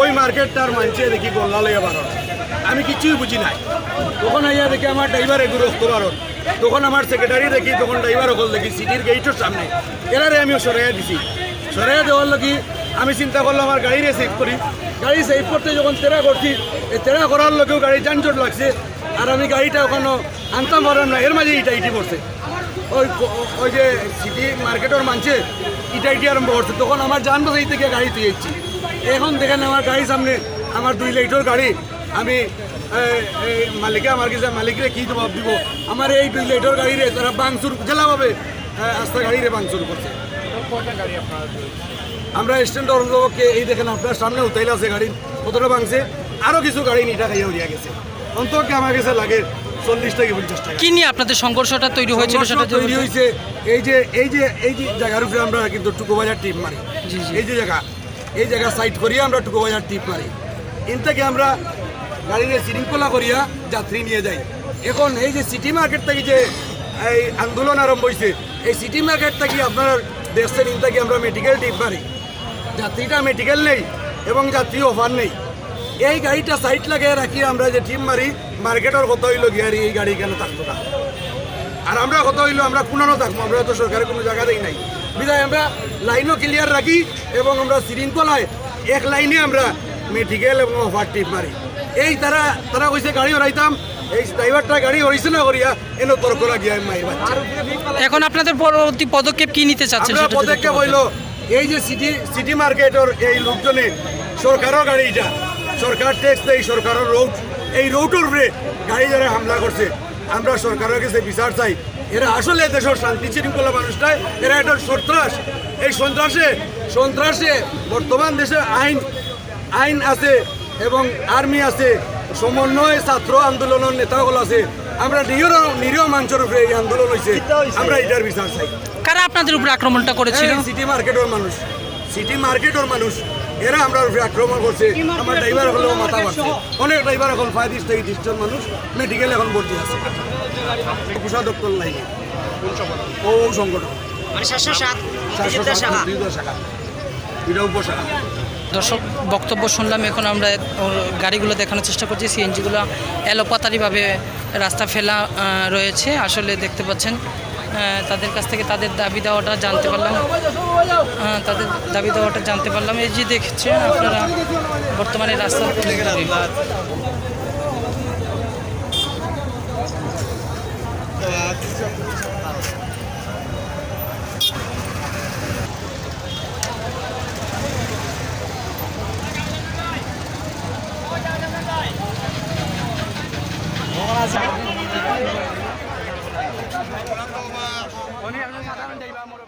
ওই মার্কেটটার মানছে দেখি গল্লা লইয়া বারণ। আমি কিছুই বুঝি নাই। তখন আইয়া দেখি আমার ড্রাইভার এগুলো বারণ। তখন আমার সেক্রেটারি দেখি, তখন ড্রাইভার হল দেখি সিটির গেইটের সামনে। এরারে আমি সরাইয়া দিছি। সরাইয়া দেওয়ার লগি আমি চিন্তা করলাম, আমার গাড়িরে সেভ করি। গাড়ি সেভ করতে যখন তেরা করছি, এই তেরা করার লোকেও গাড়ি যানজট লাগছে। আর আমি গাড়িটা ওখানে আনতাম পারলাম না এর মাঝে ইটা ইটি পড়ছে। ওই ওই যে সিটি মার্কেটের মানছে, ইটা ইটি আরম্ভ করছে। তখন আমার যান বাজাই থেকে গাড়ি তুইছি এখন দেখেন আমার গাড়ির সামনে আমার দুই লাইটের গাড়ি। আমি মালিকে আমার কাছে মালিকরে কি জবাব দিব? আমার এই দুই লাইটের গাড়িরে তারা বাংচুর জেলাভাবে আস্তা গাড়িরে বাংচুর করছে। আমরা স্ট্যান্ড অরঙ্গকে এই দেখেন আপনার সামনে উতাইলে আছে গাড়ি কতটা ভাঙছে। আরও কিছু গাড়ি নিটা খাইয়া উড়িয়া গেছে। অন্তকে আমার কাছে লাগে চল্লিশ থেকে পঞ্চাশ টাকা। কি নিয়ে আপনাদের সংঘর্ষটা তৈরি হয়েছিল সেটা তৈরি হয়েছে এই যে এই যে এই যে জায়গার উপরে আমরা কিন্তু টুকুবাজার টিপ মারি। এই যে জায়গা এই জায়গা সাইড করিয়া আমরা টুকুবাজার টিপ মারি। ইন থেকে আমরা গাড়ির শৃঙ্খলা করিয়া যাত্রী নিয়ে যাই। এখন এই যে সিটি মার্কেট থেকে যে এই আন্দোলন আরম্ভ হয়েছে এই সিটি মার্কেট থেকে আপনার দেশের ইন থেকে আমরা মেডিকেল টিপ মারি। যাত্রীটা মেডিকেল নেই এবং যাত্রী অফার নেই। এই গাড়িটা সাইড লাগিয়ে রাখি আমরা যে টিম মারি মার্কেটের কত হইল গিয়ারি এই গাড়ি কেন থাকতো না। আর আমরা কত হইল আমরা পুনরানো থাকব, আমরা তো সরকারের কোনো জায়গাতেই নাই। বিধায় আমরা লাইনও ক্লিয়ার রাখি এবং আমরা শৃঙ্খলায় এক লাইনে আমরা মেডিকেল এবং ওভার টিপ মারি। এই তারা তারা কইছে গাড়ি হরাইতাম এই ড্রাইভারটা গাড়ি হরাইছে না করিয়া এন তর্ক লাগিয়া মাইর এখন আপনাদের পরবর্তী পদক্ষেপ কি নিতে চাচ্ছেন সেটা পদক্ষেপ। হইল এই যে সিটি সিটি মার্কেটের এই লোকজনে সরকারের গাড়িটা সরকার ট্যাক্স দেয় সরকারের রোড এই রোডের উপরে গাড়ি যারা হামলা করছে আমরা সরকারের কাছে বিচার চাই। এরা আসলে দেশের শান্তি শৃঙ্খলা মানুষ নয় এরা একটা সন্ত্রাস। এই সন্ত্রাসে সন্ত্রাসে বর্তমান দেশে আইন আইন আছে এবং আর্মি আছে সমন্বয় ছাত্র আন্দোলনের নেতাগুলো আছে। আমরা নিরীহ নিরীহ মানুষের উপরে এই আন্দোলন হয়েছে আমরা এটার বিচার চাই। কারা আপনাদের উপরে আক্রমণটা করেছিল? সিটি মার্কেটের মানুষ। সিটি মার্কেটের মানুষ। এরা আমরা আক্রমণ করছে। আমার ড্রাইভার হলেও মাথা মারছে। অনেক ড্রাইভার এখন পঁয়ত্রিশ থেকে তিরিশ জন মানুষ। মেডিকেল এখন ভর্তি আছে। কোষাধ্যক্ষ লাইনে। ও সংগঠন। মানে উপশাখা। দর্শক বক্তব্য শুনলাম। এখন আমরা গাড়িগুলো দেখানোর চেষ্টা করছি। সিএনজিগুলো এলোপাতারিভাবে রাস্তা ফেলা রয়েছে। আসলে দেখতে পাচ্ছেন তাদের কাছ থেকে তাদের দাবি দেওয়াটা জানতে পারলাম। আহ, তাদের দাবি দেওয়াটা জানতে পারলাম। এই যে দেখছেন আপনারা বর্তমানে রাস্তা সাধারণ